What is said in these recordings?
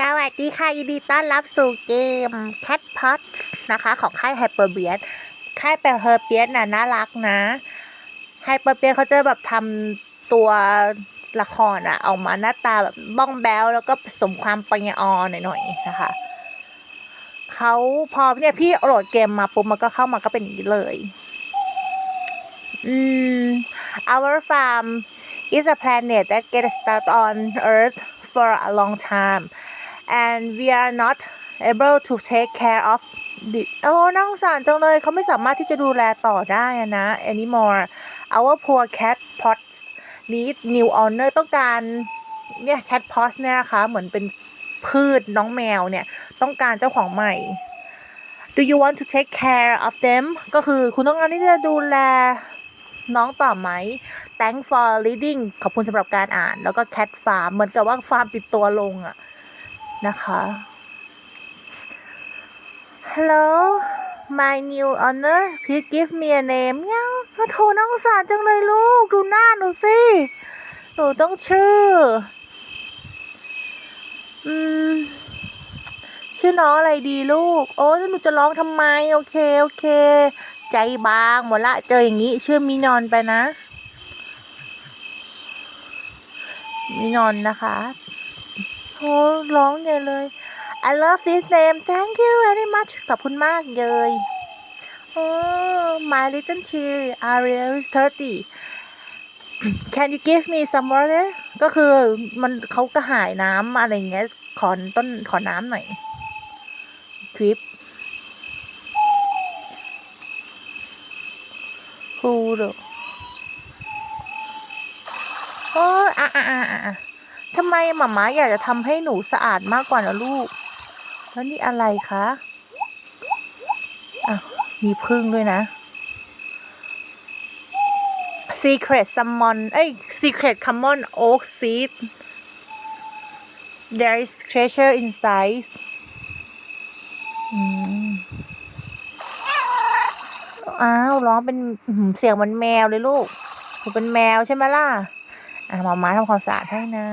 สวัสดีค่ะ ยินดีต้อนรับสู่เกม Cat Pot นะคะ ของค่าย Hyper b e a t ค่ายแปลเฮอร์เปียสน่ะน่ารักนะ Hyper b e a t เขาจะแบบทำตัวละครอะออกมาหน้าตาแบบบ้องแบ้วแล้วก็ผสมความปัญญาอ่อนหน่อยๆนะคะเขาพอเนี่ยพี่โหลดเกมมาปุ๊บมันก็เข้ามาก็เป็นอย่างนี้เลยอืม our farm is a planet that gets stuck on Earth for a long time and we are not able to take care of the โอ้น่าสงสารจังเลยเขาไม่สามารถที่จะดูแลต่อได้นะ anymore our poor cat pots need new owner ต้องการเนี่ย cat pots เนี่ยนะคะเหมือนเป็นพืชน้องแมวเนี่ย ต้องการเจ้าของใหม่ do you want to take care of them ก็คือคุณต้องการที่จะดูแลน้องต่อไหม thank for reading ขอบคุณสำหรับการอ่าน แล้วก็ cat farm เหมือนกับว่าฟาร์มติดตัวลงอะ นะคะ hello my new owner please give me a name เนี่ยโทรน้องสารจังเลยลูก ดูหน้าหนูสิ หนูต้องชื่อ อืม ชื่อน้องอะไรดีลูก โอ้แล้วหนูจะร้องทำไม โอเค โอเค ใจบางหมดละ เจออย่างนี้ ชื่อมินอนไปนะมินอนนะคะ โอ้ร้องใหญ่เลย I love this name thank you very much ขอบคุณมากเลยโอ้ my little tear Ariel is 30 Can you give me some water ก็คือมันเขากระหายน้ำอะไรเงี้ย ขอต้นขอน้ำหน่อยทริปคูดโอ้ยอะอะอะอะ ทำไมหมาม้าอยากจะทำให้หนูสะอาดมากกว่านะลูก แล้วนี่อะไรคะอะมีพึ่งด้วยนะ Secret Summon เอ้ย Secret Common Oak Seed There is treasure inside อืมอ้าว ร้องเป็นเสียงเหมันแมวเลยลูกหนูเป็นแมวใช่ไหมล่ะ อะหมาม้าทำความสะอาดให้นะ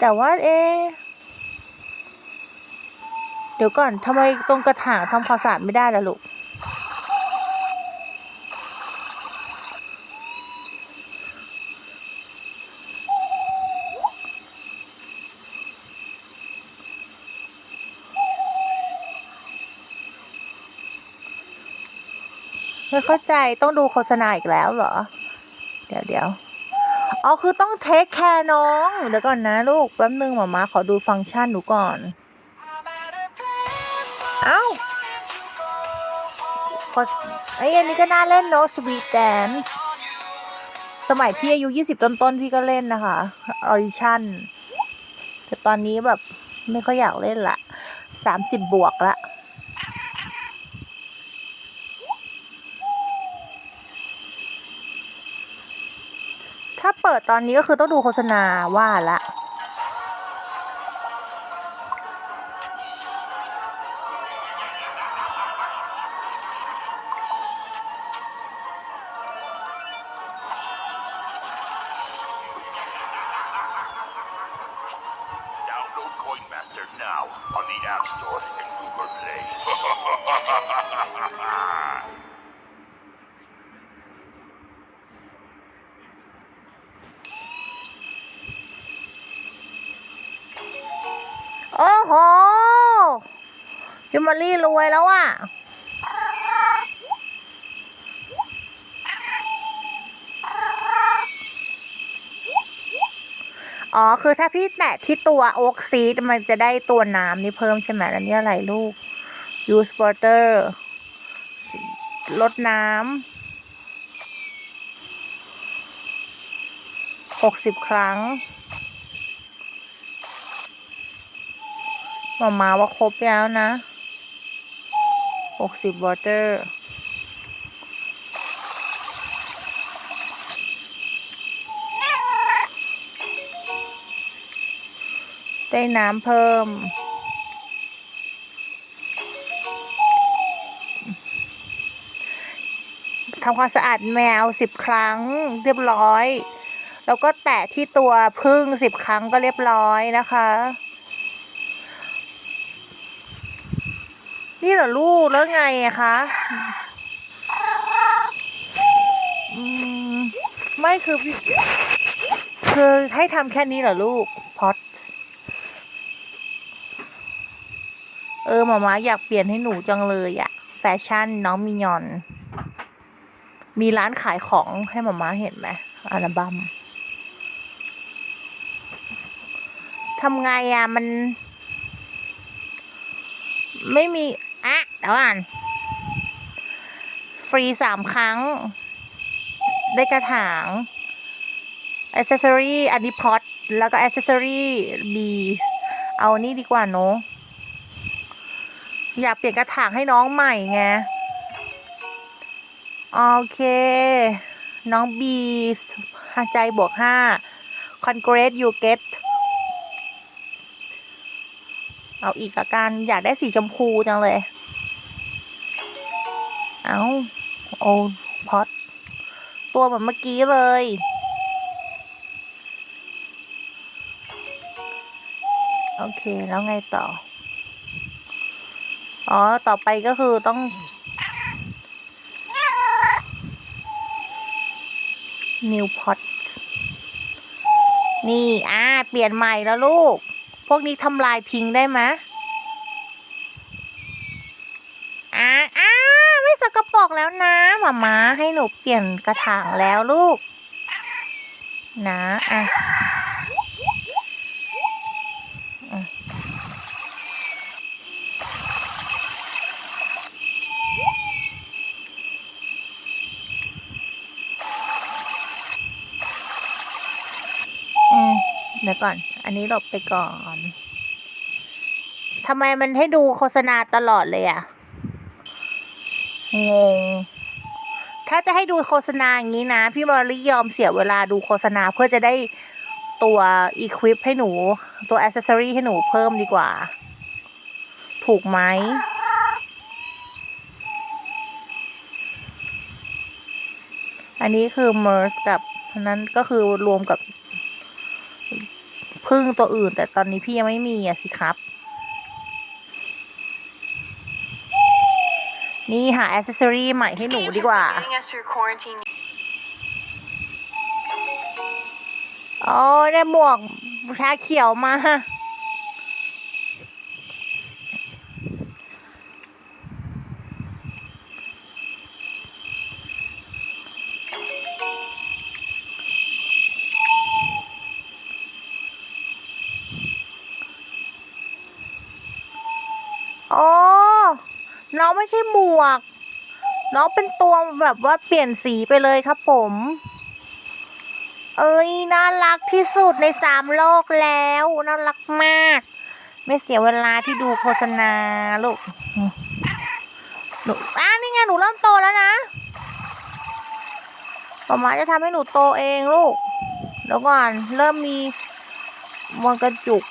แต่ว่าเอเดี๋ยวก่อนทำไมตรงกระถางทำความสะอาดไม่ได้ล่ะลูก ไม่เข้าใจต้องดูโฆษณาอีกแล้วเหรอ เดี๋ยวเดี๋ยว อ๋อคือต้องเทคแคร์น้อง เดี๋ยวก่อนนะลูกแป๊บนึงหมามาขอดูฟังก์ชันหนูก่อน เอ้าขอไอ้อันนี้ก็น่าเล่นเนอะสวีทแดนสมัยพี่อายุยี่สิบต้นๆพี่ก็เล่นนะคะออดิชั่นแต่ตอนนี้แบบไม่ค่อยอยากเล่นละสามสิบบวกละ ถ้าเปิดตอนนี้ก็คือต้องดูโฆษณาว่าละ มอลลี่รวยแล้วอะอ๋อ คือถ้าพี่แตะที่ตัวโอ๊กซีดมันจะได้ตัวน้ำนี่เพิ่มใช่ไหมแล้วนี่อะไรลูก use water ลดน้ำหกสิบครั้งหมามาว่าครบแล้วนะ หกสิบวอเตอร์ได้น้ำเพิ่ม ทำความสะอาดแมวสิบครั้งเรียบร้อย แล้วก็แตะที่ตัวพึ่งสิบครั้งก็เรียบร้อยนะคะ นี่เหรอลูกแล้วไงอะคะมไม่คือคือให้ทำแค่นี้เหรอลูกพอดเออหมามาอยากเปลี่ยนให้หนูจังเลยอะแฟชั่นน้องมิยอน มีร้านขายของให้หมามาเห็นไหมอัลบั้มทำไงอะมัน ไม่มี เดี๋ยวก่อนฟรีสามครั้ง ได้กระถางอ c เซ s ซอรี่อันนี้พอตแล้วก็อ c เซ s ซอรี่บีเอานี่ดีกว่าเนอะอยากเปลี่ยนกระถางให้น้องใหม่ไง โอเค น้องบีห้าใจบวกห้า congrats you get เอาอีกละกันอยากได้สีชมพูจังเลย เอาโอ้พอตตัวแบบเมื่อกี้เลย โอเคแล้วไงต่อ อ๋อ ต่อไปก็คือต้อง new pot นี่ อ่า เปลี่ยนใหม่แล้วลูก พวกนี้ทำลายทิ้งได้ไหมอ่าอ่าไม่สกปรก แล้วนะหมามาให้หนูเปลี่ยนกระถางแล้วลูก นะอะอะอืมเดี๋ยวก่อน อันนี้หลบไปก่อน ทำไมมันให้ดูโฆษณาตลอดเลยอะ งง ถ้าจะให้ดูโฆษณาอย่างนี้นะ พี่มอลลี่ยอมเสียเวลาดูโฆษณาเพื่อจะได้ตัวอีควิปให้หนู ตัวอ c เซ s ซอรี่ให้หนูเพิ่มดีกว่า ถูกไหมอันนี้คือ merge กับนนั้นก็คือรวมกับพึ่งตัวอื่น แต่ตอนนี้พี่ยังไม่มีอะสิครับ นี่หาแอสเซซอรี่ใหม่ให้หนูดีกว่า โอ๋อได้หมวกชาเขียวมา อ๋อ น้อง ไม่ใช่หมวก น้องเป็นตัวแบบว่าเปลี่ยนสีไปเลยครับผม เอ้ยน่ารักที่สุดในสามโลกแล้วน่ารักมาก ไม่เสียเวลาที่ดูโฆษณาลูกหนูอ้านี่ไงหนูเริ่มโตแล้วนะป๊ามาจะทำให้หนูโตเองลูกเดี๋ยวก่อนเริ่มมีมวนกระจุก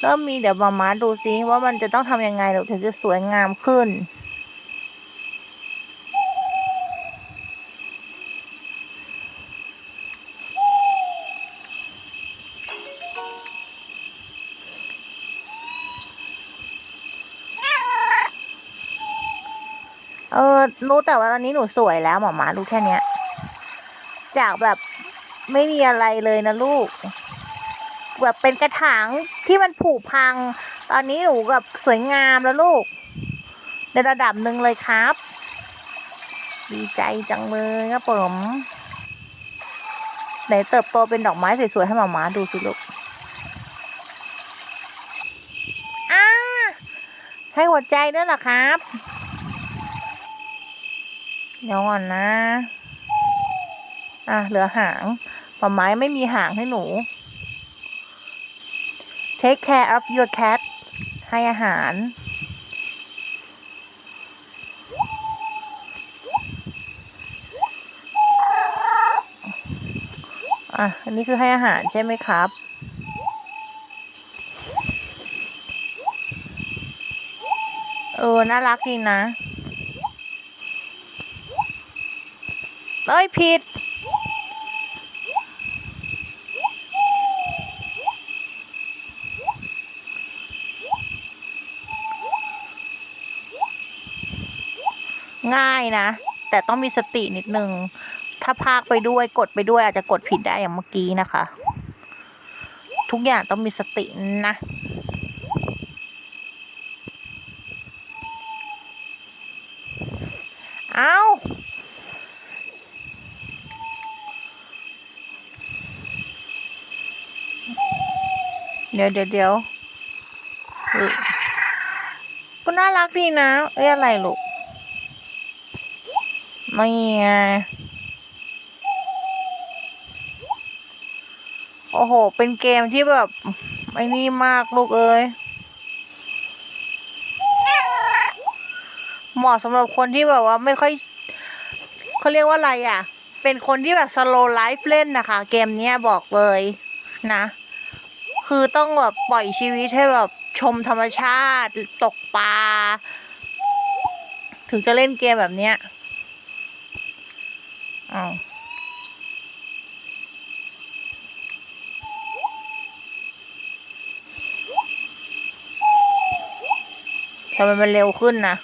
เริ่มมีเดี๋ยวมามาดูซิว่ามันจะต้องทำยังไงถึงจะสวยงามขึ้น เออรู้แต่ว่าตอนนี้หนูสวยแล้วหมอมารู้แค่เนี้ย จากแบบไม่มีอะไรเลยนะลูก แบบเป็นกระถางที่มันผุพัง ตอนนี้หนูแบบสวยงามแล้วลูก ในระดับหนึ่งเลยครับ ดีใจจังเลยครับผมไหนเติบโตเป็นดอกไม้สวยๆให้หมาหมาดูสิลูกอ้าให้หัวใจด้วยเหรอครับเดี๋ยวก่อนนะ อะเหลือหางป่าไม้ไม่มีหางให้หนู take care of your cat ให้อาหาร อะ อันนี้คือให้อาหารใช่ไหมครับ เออ น่ารักดีนะ เอ้ยผิด ง่ายนะ แต่ต้องมีสตินิดนึง ถ้าพากไปด้วยกดไปด้วยอาจจะกดผิดได้อย่างเมื่อกี้นะคะ ทุกอย่างต้องมีสตินะเอาเดี๋ยวเดี๋ยวเดี๋ยวก็น่ารักดีนะเอ้ยอะไรลูก ไม่ไงโอ้โห เป็นเกมที่แบบไอ้นี่มากลูกเอ้ยเหมาะสำหรับคนที่แบบว่าไม่ค่อยเขาเรียกว่าอะไรอะ เป็นคนที่แบบ slow life เล่นนะคะ เกมนี้บอกเลยนะ คือต้องแบบปล่อยชีวิตให้แบบชมธรรมชาติตกปลา ถึงจะเล่นเกมแบบเนี้ยอ้าว ทำไมมันเร็วขึ้นนะ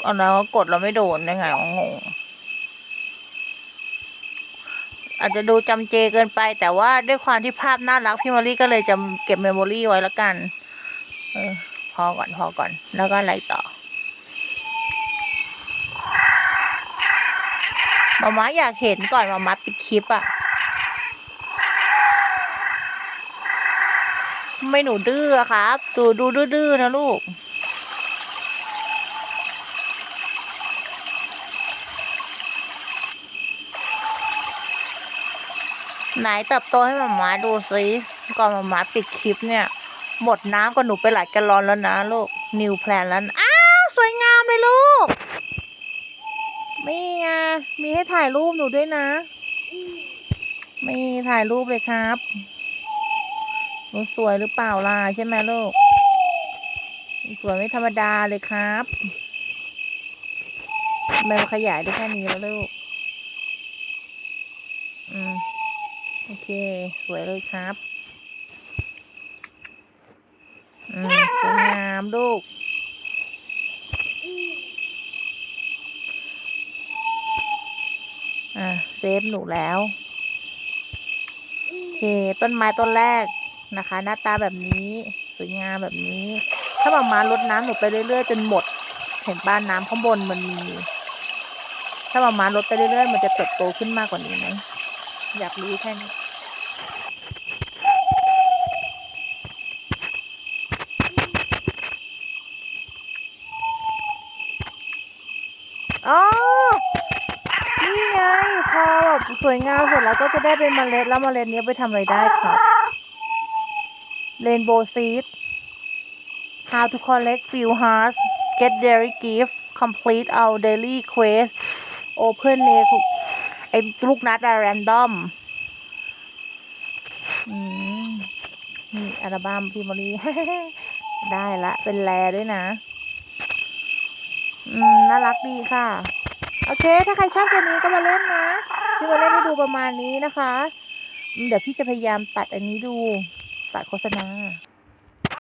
เอาแล้วกดเราไม่โดนได้ไงงงอาจจะดูจำเจเกินไป แต่ว่าด้วยความที่ภาพน่ารักพี่มารีก็เลยจำเก็บเมมโมรี่ไว้แล้วกัน เออ พอก่อนพอก่อน แล้วก็อะไรต่อมามาอยากเห็นก่อนมามาปิดคลิปอะ ไม่หนูดื้อครับดูดูดื้อนะลูก ไหนเติบโตให้หมาหมาดูสิก่อนหมาหมาปิดคลิปเนี่ย หมดน้ำกับหนูไปหลายแกลลอนแล้วนะลูก นิวแพลนแล้วนอ้าวสวยงามเลยลูกมีไงมีให้ถ่ายรูปหนูด้วยนะ มีถ่ายรูปเลยครับ หนูสวยหรือเปล่าล่ะใช่ไหมลูกสวยไม่ธรรมดาเลยครับมันขยายได้แค่นี้แล้วลูก อืม โอเค สวยเลยครับ อืมสวยงามลูก อ่าเซฟหนูแล้ว โอเค ต้นไม้ต้นแรก นะคะ หน้าตาแบบนี้สวยงามแบบนี้ ถ้าแบบมาลดน้ำหนูไปเรื่อยๆจนหมด เห็นบ้านน้ำข้างบนมันมี ถ้าแบบมาลดไปเรื่อยๆมันจะเติบโตขึ้นมากกว่านี้ไหมอยากรู้แค่นี้อ๋อนี่ไงพอแบบสวยงามเสร็จแล้วก็จะได้เป็นเมล็ดแล้วเมล็ดนี้ไปทำอะไรได้ครับ Rainbow Seed How to collect few hearts Get dairy gift Complete our daily quest Open เลไอ้ลูกนัดอะ random อืมนี่อัลบั้มพี่มอรีได้ละ เป็นแลด้วยนะ อืม น่ารักดีค่ะ โอเค ถ้าใครชอบเกมนี้ก็มาเล่นนะ พี่มาเล่นให้ดูประมาณนี้นะคะ เดี๋ยวพี่จะพยายามตัดอันนี้ดู โฆษณา